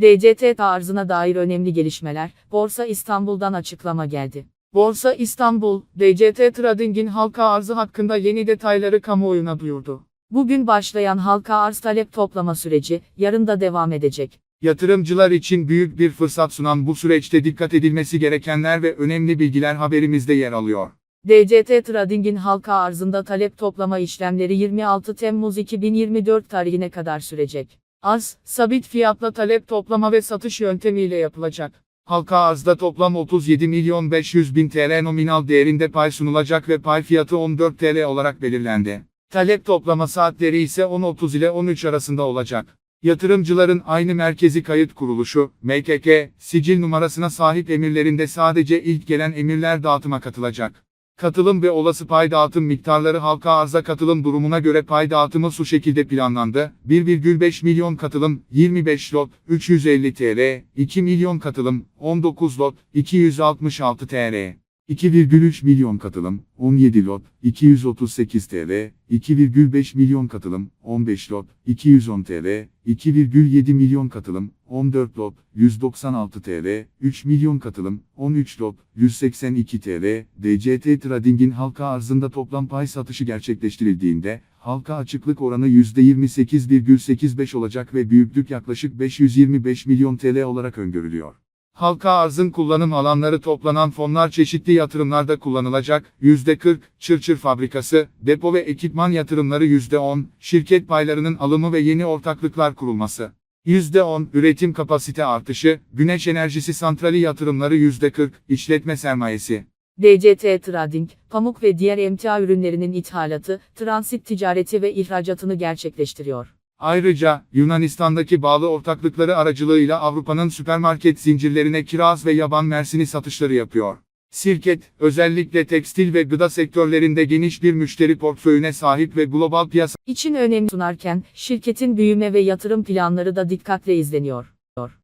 DCT tarzına dair önemli gelişmeler, Borsa İstanbul'dan açıklama geldi. Borsa İstanbul, DCT Trading'in halka arzı hakkında yeni detayları kamuoyuna duyurdu. Bugün başlayan halka arz talep toplama süreci, yarın da devam edecek. Yatırımcılar için büyük bir fırsat sunan bu süreçte dikkat edilmesi gerekenler ve önemli bilgiler haberimizde yer alıyor. DCT Trading'in halka arzında talep toplama işlemleri 26 Temmuz 2024 tarihine kadar sürecek. Az, sabit fiyatla talep toplama ve satış yöntemiyle yapılacak. Halka arzda toplam 37 milyon 500 bin TL nominal değerinde pay sunulacak ve pay fiyatı 14 TL olarak belirlendi. Talep toplama saatleri ise 10.30 ile 13 arasında olacak. Yatırımcıların aynı merkezi kayıt kuruluşu, MKK, sicil numarasına sahip emirlerinde sadece ilk gelen emirler dağıtıma katılacak. Katılım ve olası pay dağıtım miktarları halka arza katılım durumuna göre pay dağıtımı şu şekilde planlandı. 1,5 milyon katılım, 25 lot, 350 TL, 2 milyon katılım, 19 lot, 266 TL. 2,3 milyon katılım, 17 lot, 238 TL, 2,5 milyon katılım, 15 lot, 210 TL, 2,7 milyon katılım, 14 lot, 196 TL, 3 milyon katılım, 13 lot, 182 TL, DCT Trading'in halka arzında toplam pay satışı gerçekleştirildiğinde, halka açıklık oranı %28,85 olacak ve büyüklük yaklaşık 525 milyon TL olarak öngörülüyor. Halka arzın kullanım alanları toplanan fonlar çeşitli yatırımlarda kullanılacak, %40, çırçır fabrikası, depo ve ekipman yatırımları %10, şirket paylarının alımı ve yeni ortaklıklar kurulması. %10, üretim kapasite artışı, güneş enerjisi santrali yatırımları %40, işletme sermayesi. DCT Trading, pamuk ve diğer emtia ürünlerinin ithalatı, transit ticareti ve ihracatını gerçekleştiriyor. Ayrıca, Yunanistan'daki bağlı ortaklıkları aracılığıyla Avrupa'nın süpermarket zincirlerine kiraz ve yaban mersini satışları yapıyor. Sirket, özellikle tekstil ve gıda sektörlerinde geniş bir müşteri portföyüne sahip ve global piyasa için önem sunarken, şirketin büyüme ve yatırım planları da dikkatle izleniyor.